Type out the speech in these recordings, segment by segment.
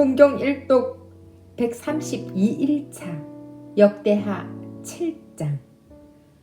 성경 일독 132일차 역대하 7장.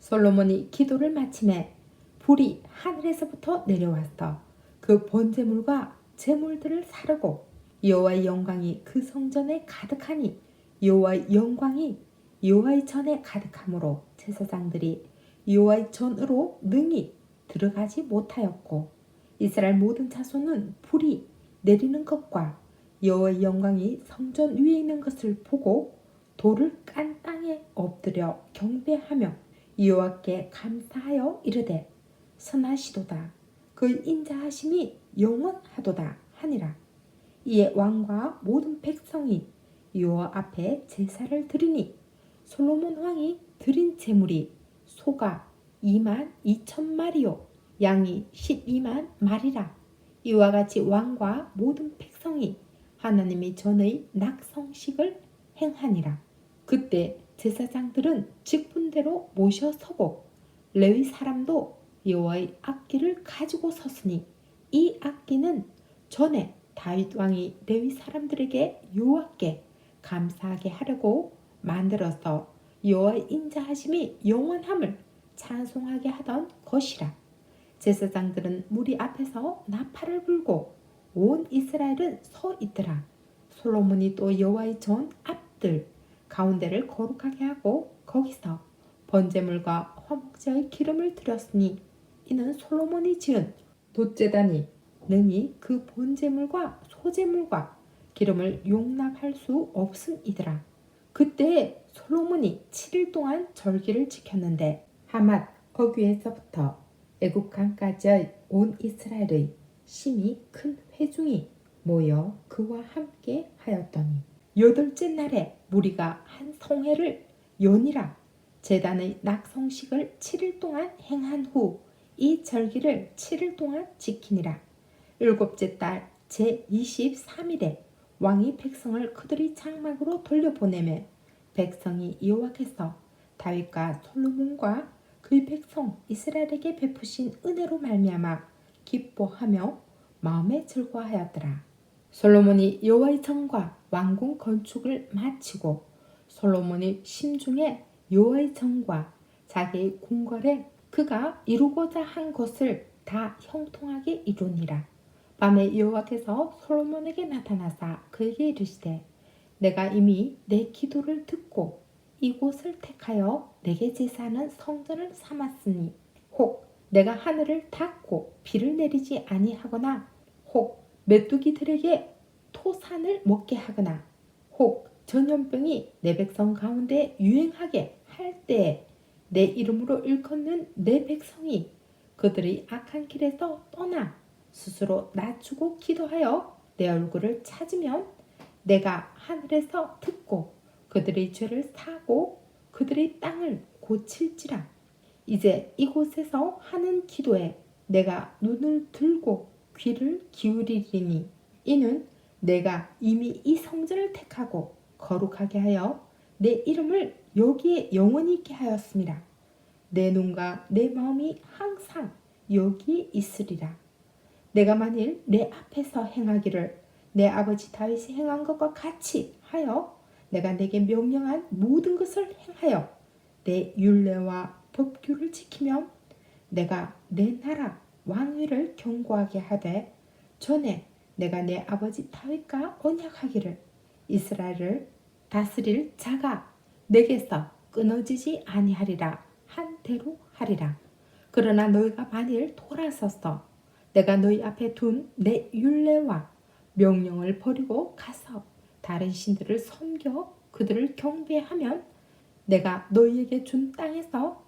솔로몬이 기도를 마침에 불이 하늘에서부터 내려와서 그 번제물과 제물들을 사르고 여호와의 영광이 그 성전에 가득하니 여호와의 영광이 여호와의 전에 가득함으로 제사장들이 여호와의 전으로 능히 들어가지 못하였고 이스라엘 모든 자손은 불이 내리는 것과 여호와의 영광이 성전 위에 있는 것을 보고 돌을 깐 땅에 엎드려 경배하며 여호와께 감사하여 이르되 선하시도다. 그 인자하심이 영원하도다 하니라. 이에 왕과 모든 백성이 여호와 앞에 제사를 드리니 솔로몬 왕이 드린 제물이 소가 2만 2천 마리요 양이 12만 마리라. 이와 같이 왕과 모든 백성이 하나님의 전의 낙성식을 행하니라. 그때 제사장들은 직분대로 모셔 서고 레위 사람도 여호와의 악기를 가지고 섰으니 이 악기는 전에 다윗 왕이 레위 사람들에게 여호와께 감사하게 하려고 만들어서 여호와의 인자하심이 영원함을 찬송하게 하던 것이라. 제사장들은 무리 앞에서 나팔을 불고 온 이스라엘은 서 있더라. 솔로몬이 또 여호와의 전 앞들 가운데를 거룩하게 하고 거기서 번제물과 화목제의 기름을 드렸으니 이는 솔로몬이 지은 돛제단이 능히 그 번제물과 소제물과 기름을 용납할 수 없음이더라. 그때 솔로몬이 7일 동안 절기를 지켰는데 하맛 어귀에서부터 애국강까지의 온 이스라엘의 심히 큰 회중이 모여 그와 함께 하였더니 여덟째 날에 무리가 한 성회를 연이라 제단의 낙성식을 7일 동안 행한 후 이 절기를 7일 동안 지키니라. 일곱째 달 제23일에 왕이 백성을 그들의 장막으로 돌려보내매 백성이 여호와께서 다윗과 솔로몬과 그의 백성 이스라엘에게 베푸신 은혜로 말미암아 기뻐하며 마음에 즐거워하였더라. 솔로몬이 여호와의 전과 왕궁 건축을 마치고 솔로몬의 심중에 여호와의 전과 자기의 궁궐에 그가 이루고자 한 것을 다 형통하게 이루니라. 밤에 여호와께서 솔로몬에게 나타나사 그에게 이르시되 내가 이미 내 기도를 듣고 이곳을 택하여 내게 제사하는 성전을 삼았으니 혹 내가 하늘을 닫고 비를 내리지 아니하거나 혹 메뚜기들에게 토산을 먹게 하거나 혹 전염병이 내 백성 가운데 유행하게 할 때에 내 이름으로 일컫는 내 백성이 그들의 악한 길에서 떠나 스스로 낮추고 기도하여 내 얼굴을 찾으면 내가 하늘에서 듣고 그들의 죄를 사고 그들의 땅을 고칠지라. 이제 이곳에서 하는 기도에 내가 눈을 들고 귀를 기울이리니 이는 내가 이미 이 성전을 택하고 거룩하게 하여 내 이름을 여기에 영원히 있게 하였습니다. 내 눈과 내 마음이 항상 여기에 있으리라. 내가 만일 내 앞에서 행하기를 내 아버지 다윗이 행한 것과 같이 하여 내가 내게 명령한 모든 것을 행하여 내 율례와 법규를 지키면 내가 내 나라 왕위를 경고하게 하되 전에 내가 내 아버지 다윗과 언약하기를 이스라엘을 다스릴 자가 내게서 끊어지지 아니하리라 한 대로 하리라. 그러나 너희가 만일 돌아서서 내가 너희 앞에 둔 내 율례와 명령을 버리고 가서 다른 신들을 섬겨 그들을 경배하면 내가 너희에게 준 땅에서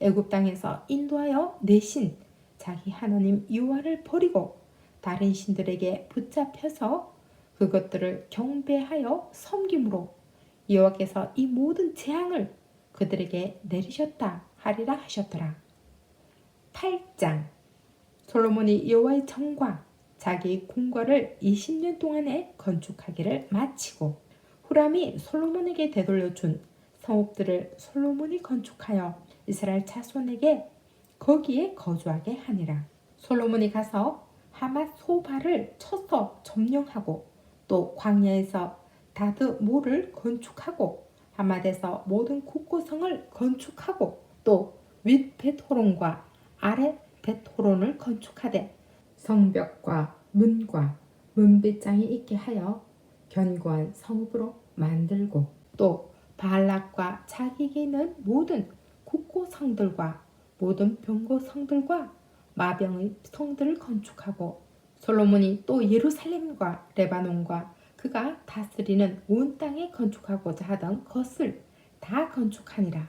애굽 땅에서 인도하여 내신 자기 하나님 여호와를 버리고 다른 신들에게 붙잡혀서 그것들을 경배하여 섬김으로 여호와께서 이 모든 재앙을 그들에게 내리셨다 하리라 하셨더라. 8장 솔로몬이 여호와의 정과 자기 궁궐을 20년 동안에 건축하기를 마치고 후람이 솔로몬에게 되돌려 준 성읍들을 솔로몬이 건축하여 이스라엘 자손에게 거기에 거주하게 하니라. 솔로몬이 가서 하맛 소발을 쳐서 점령하고 또 광야에서 다드 모를 건축하고 하맛에서 모든 국고성을 건축하고 또 윗 베토론과 아래 베토론을 건축하되 성벽과 문과 문빗장이 있게 하여 견고한 성읍으로 만들고 또 발락과 자기에게 있는 모든 국고성들과 모든 병고성들과 마병의 성들을 건축하고 솔로몬이 또 예루살렘과 레바논과 그가 다스리는 온 땅에 건축하고자 하던 것을 다 건축하니라.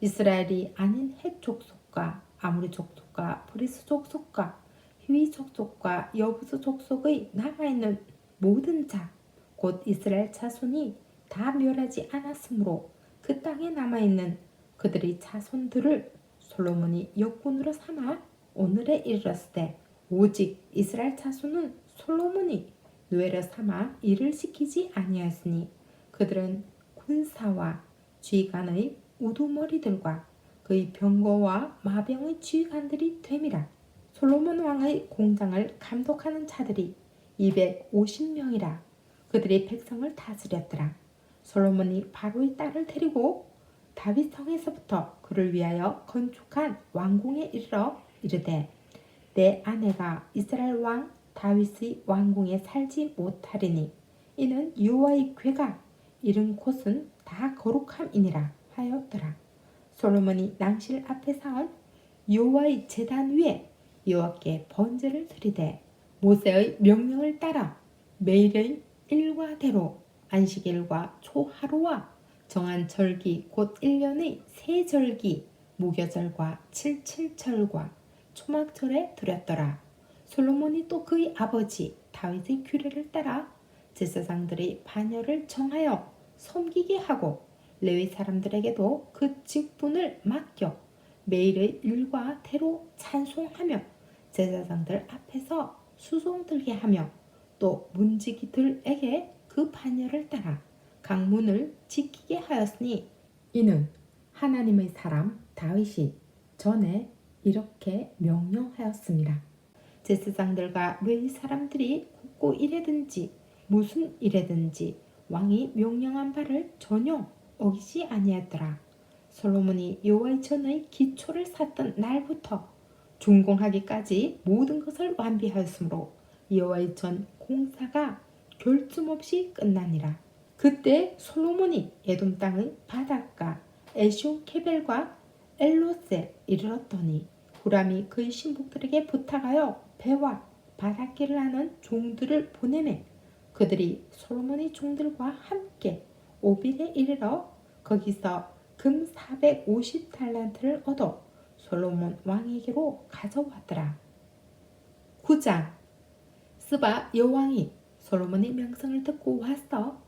이스라엘이 아닌 헷 족속과 아무리 족속과 브리스 족속과 휘위 족속과 여부스 족속의 남아있는 모든 자, 곧 이스라엘 자손이 다 멸하지 않았으므로 그 땅에 남아있는 그들의 자손들을 솔로몬이 역군으로 삼아 오늘에 이르렀을 때 오직 이스라엘 자손은 솔로몬이 노예로 삼아 일을 시키지 아니하였으니 그들은 군사와 쥐간의 우두머리들과 그의 병거와 마병의 쥐간들이 됨이라. 솔로몬 왕의 공장을 감독하는 자들이 250명이라. 그들이 백성을 다스렸더라. 솔로몬이 바로의 딸을 데리고 다윗 성에서부터 그를 위하여 건축한 왕궁에 이르러 이르되 내 아내가 이스라엘 왕 다윗의 왕궁에 살지 못하리니 이는 여호와의 괴가 이른 곳은 다 거룩함이니라 하였더라. 솔로몬이 낭실 앞에 사은 여호와의 제단 위에 여호와께 번제를 드리되 모세의 명령을 따라 매일의 일과대로 안식일과 초하루와 정한 절기 곧 1년의 세 절기 무교절과 칠칠절과 초막절에 드렸더라. 솔로몬이 또 그의 아버지 다윗의 규례를 따라 제사장들이 반열을 정하여 섬기게 하고 레위 사람들에게도 그 직분을 맡겨 매일의 일과 대로 찬송하며 제사장들 앞에서 수송 들게 하며 또 문지기들에게 그 반열을 따라 강문을 지키게 하였으니 이는 하나님의 사람 다윗이 전에 이렇게 명령하였습니다. 제사장들과 레위 사람들이 굽고 일에든지 무슨 일에든지 왕이 명령한 바를 전혀 어기지 아니하더라. 솔로몬이 여호와의 전의 기초를 샀던 날부터 준공하기까지 모든 것을 완비하였으므로 여호와의 전 공사가 결점 없이 끝나니라. 그때 솔로몬이 에돔 땅의 바닷가 에시온 케벨과 엘로세 이르렀더니 후람이 그의 신복들에게 부탁하여 배와 바닷길을 하는 종들을 보내매 그들이 솔로몬의 종들과 함께 오빌에 이르러 거기서 금 450달란트를 얻어 솔로몬 왕에게로 가져왔더라. 9장 스바 여왕이 솔로몬의 명성을 듣고 와서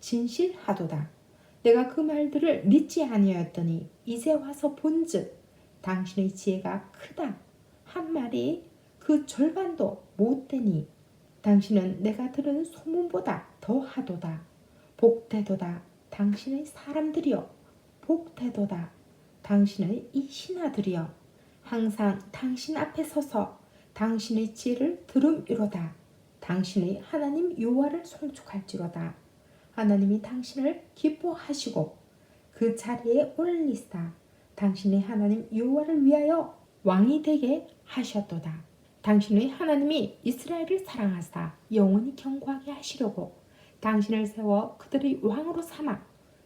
진실하도다. 내가 그 말들을 믿지 아니하였더니 이제 와서 본즉 당신의 지혜가 크다. 한 말이 그 절반도 못되니 당신은 내가 들은 소문보다 더하도다. 복되도다 당신의 사람들이여. 복되도다 당신의 이 신하들이여. 항상 당신 앞에 서서 당신의 지혜를 들음이로다. 당신의 하나님 여호와를 송축할지로다 하나님이 당신을 기뻐하시고 그 자리에 올리사 당신의 하나님 여호와를 위하여 왕이 되게 하셨도다. 당신의 하나님이 이스라엘을 사랑하사 영원히 경고하게 하시려고 당신을 세워 그들의 왕으로 삼아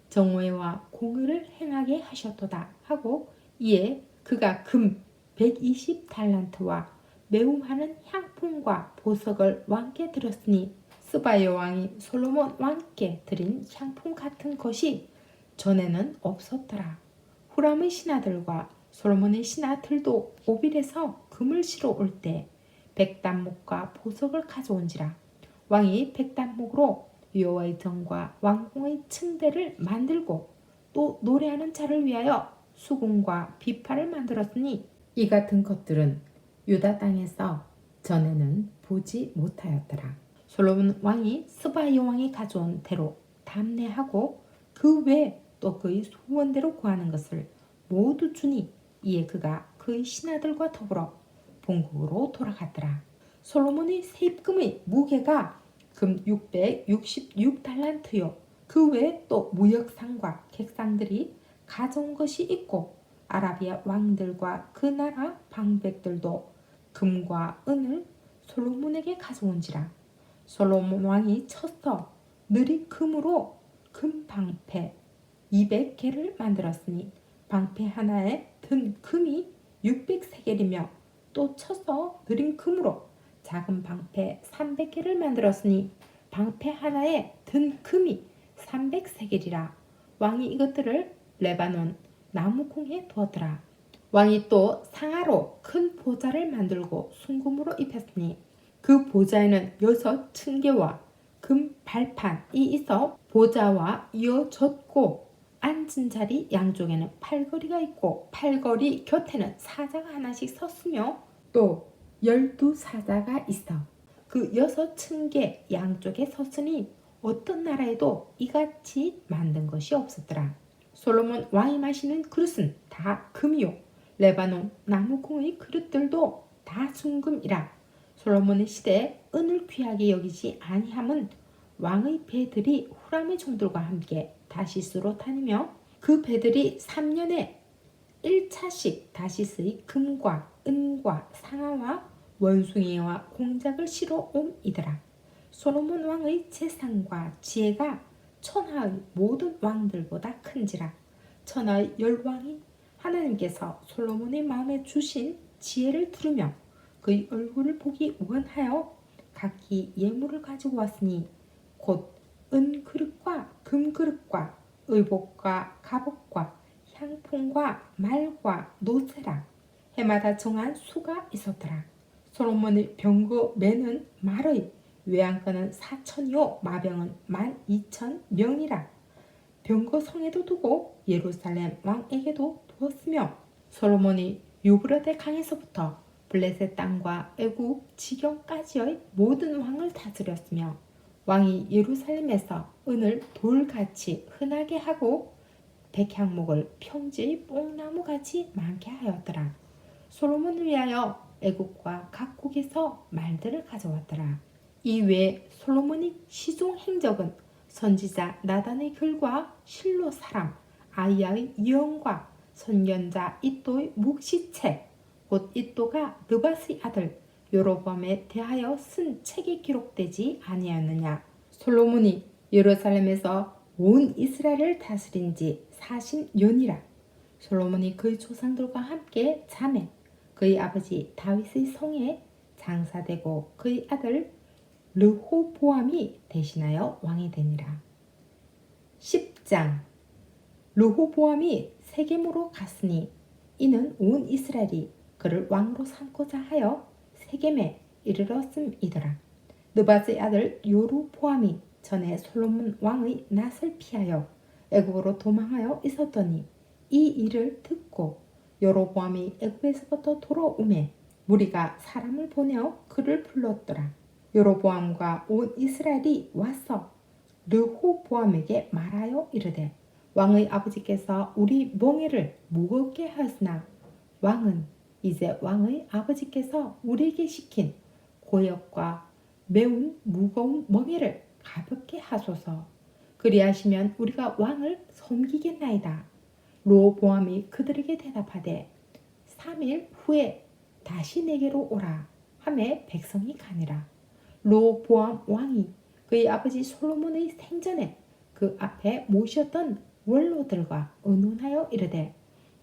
정오해와 공의를 행하게 하셨도다 하고 이에 그가 금 120달란트와 매우 많은 향품과 보석을 왕께 드렸으니 스바의 왕이 솔로몬 왕께 드린 향품 같은 것이 전에는 없었더라. 후람의 신하들과 솔로몬의 신하들도 오빌에서 금을 실어 올 때 백단목과 보석을 가져온지라 왕이 백단목으로 여호와의 정과 왕궁의 층대를 만들고 또 노래하는 자를 위하여 수궁과 비파를 만들었으니 이 같은 것들은 유다 땅에서 전에는 보지 못하였더라. 솔로몬 왕이 스바이 왕이 가져온 대로 담례하고 그 외 또 그의 소원대로 구하는 것을 모두 주니 이에 그가 그의 신하들과 더불어 본국으로 돌아갔더라. 솔로몬의 세입금의 무게가 금 666달란트요. 그 외에 또 무역상과 객상들이 가져온 것이 있고 아라비아 왕들과 그 나라 방백들도 금과 은을 솔로몬에게 가져온지라. 솔로몬 왕이 쳤어 느리 금으로 금 방패 200개를 만들었으니 방패 하나에 든 금이 600세겔이며 또 쳐서 느린 금으로 작은 방패 300개를 만들었으니 방패 하나에 든 금이 300세겔이라 왕이 이것들을 레바논 나무콩에 두었더라. 왕이 또 상하로 큰 보좌를 만들고 순금으로 입혔으니 그 보좌에는 여섯 층계와 금 발판이 있어 보좌와 이어졌고 앉은 자리 양쪽에는 팔걸이가 있고 팔걸이 곁에는 사자가 하나씩 섰으며 또 열두 사자가 있어 그 여섯 층계 양쪽에 섰으니 어떤 나라에도 이같이 만든 것이 없었더라. 솔로몬 왕이 마시는 그릇은 다 금이요. 레바논 나무콩의 그릇들도 다 순금이라. 솔로몬의 시대에 은을 귀하게 여기지 아니함은 왕의 배들이 후람의 종들과 함께 다시스로 다니며 그 배들이 3년에 1차씩 다시스의 금과 은과 상아와 원숭이와 공작을 실어 옴이더라. 솔로몬 왕의 재산과 지혜가 천하의 모든 왕들보다 큰지라. 천하의 열왕인 하나님께서 솔로몬의 마음에 주신 지혜를 들으며 그의 얼굴을 보기 원하여 각기 예물을 가지고 왔으니 곧 은 그릇과 금 그릇과 의복과 갑옷과 향품과 말과 노새라 해마다 정한 수가 있었더라. 솔로몬의 병거 매는 말의 외양간은 사천이요 마병은 만 이천 명이라. 병거 성에도 두고 예루살렘 왕에게도 두었으며 솔로몬이 유브라데 강에서부터 블레셋 땅과 애국 지경까지의 모든 왕을 다스렸으며 왕이 예루살렘에서 은을 돌같이 흔하게 하고 백향목을 평지의 뽕나무같이 많게 하였더라. 솔로몬을 위하여 애국과 각국에서 말들을 가져왔더라. 이외에 솔로몬이 시종 행적은 선지자 나단의 글과 실로 사람 아이야의 예언과 선견자 이또의 묵시책 곧 이또가 느바스의 아들 요로범에 대하여 쓴 책이 기록되지 아니하느냐. 솔로몬이 예루살렘에서 온 이스라엘을 다스린 지 40년이라. 솔로몬이 그의 조상들과 함께 자매 그의 아버지 다윗의 성에 장사되고 그의 아들 르호보암이 대신하여 왕이 되니라. 10장. 르호보암이 세겜으로 갔으니 이는 온 이스라엘이 그를 왕으로 삼고자 하여 세겜에 이르렀음이더라. 느바스의 아들 요루보암이 전에 솔로몬 왕의 낯을 피하여 애굽으로 도망하여 있었더니 이 일을 듣고 요로보암이 애굽에서부터 돌아오매 무리가 사람을 보내어 그를 불렀더라. 요로보암과 온 이스라엘이 와서 르호보암에게 말하여 이르되 왕의 아버지께서 우리 멍에를 무겁게 하였으나 왕은 이제 왕의 아버지께서 우리에게 시킨 고역과 매운 무거운 멍에를 가볍게 하소서. 그리하시면 우리가 왕을 섬기겠나이다. 로보암이 그들에게 대답하되 3일 후에 다시 내게로 오라 하매 백성이 가니라. 로보암 왕이 그의 아버지 솔로몬의 생전에 그 앞에 모셨던 원로들과 의논하여 이르되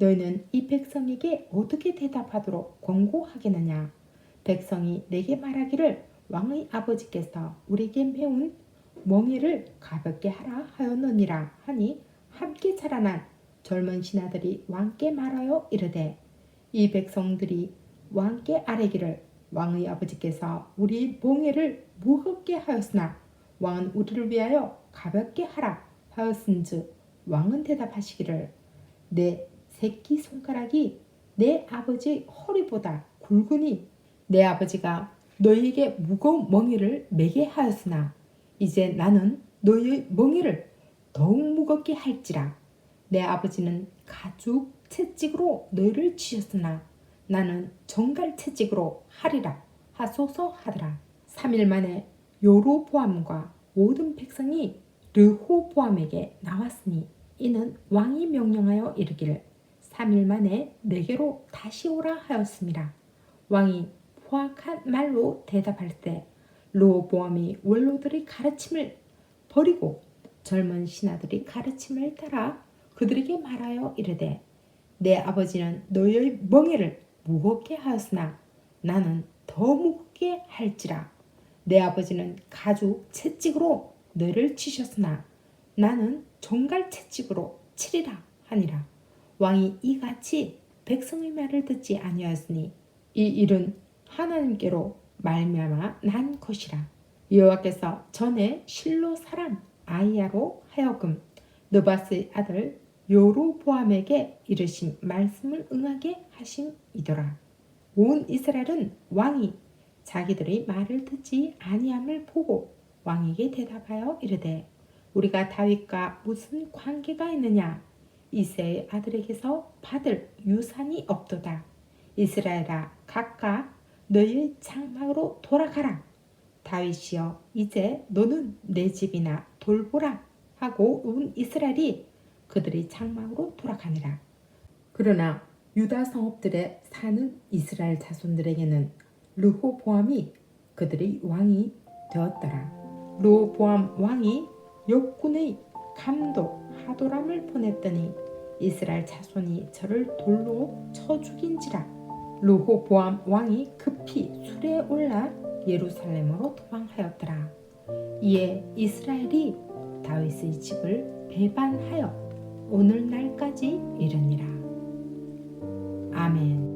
너희는 이 백성에게 어떻게 대답하도록 권고하겠느냐? 백성이 내게 말하기를 왕의 아버지께서 우리에게 매운 멍에를 가볍게 하라 하였느니라 하니 함께 자라난 젊은 신하들이 왕께 말하여 이르되 이 백성들이 왕께 아뢰기를 왕의 아버지께서 우리 멍에를 무겁게 하였으나 왕은 우리를 위하여 가볍게 하라 하였은즉 왕은 대답하시기를 내 새끼 손가락이 내 아버지 허리보다 굵으니 내 아버지가 너희에게 무거운 멍에를 매게 하였으나 이제 나는 너희의 멍에를 더욱 무겁게 할지라. 내 아버지는 가죽 채찍으로 너희를 치셨으나 나는 정갈 채찍으로 하리라 하소서 하더라. 3일 만에 요로보암과 모든 백성이 르호보암에게 나왔으니 이는 왕이 명령하여 이르기를 3일 만에 내게로 다시 오라 하였습니다. 왕이 포악한 말로 대답할 때 르호보암이 원로들의 가르침을 버리고 젊은 신하들이 가르침을 따라 그들에게 말하여 이르되 내 아버지는 너희의 멍에를 무겁게 하였으나 나는 더 무겁게 할지라 내 아버지는 가죽 채찍으로 너를 치셨으나 나는 정갈 채찍으로 치리라 하니라 왕이 이같이 백성의 말을 듣지 아니하였으니 이 일은 하나님께로 말미암아 난 것이라 여호와께서 전에 실로 사람 아이야로 하여금 느바스의 아들 요로보암에게 이르신 말씀을 응하게 하심이더라. 온 이스라엘은 왕이 자기들의 말을 듣지 아니함을 보고 왕에게 대답하여 이르되 우리가 다윗과 무슨 관계가 있느냐 이세의 아들에게서 받을 유산이 없도다. 이스라엘아 각각 너희의 장막으로 돌아가라. 다윗이여 이제 너는 내 집이나 돌보라 하고 온 이스라엘이 그들의 장막으로 돌아가니라. 그러나 유다 성읍들에 사는 이스라엘 자손들에게는 르호보암이 그들의 왕이 되었더라. 르호보암 왕이 역군의 감독 하도람을 보냈더니 이스라엘 자손이 저를 돌로 쳐 죽인지라. 르호보암 왕이 급히 술에 올라 예루살렘으로 도망하였더라. 이에 이스라엘이 다윗의 집을 배반하여 오늘날까지 이르니라. 아멘.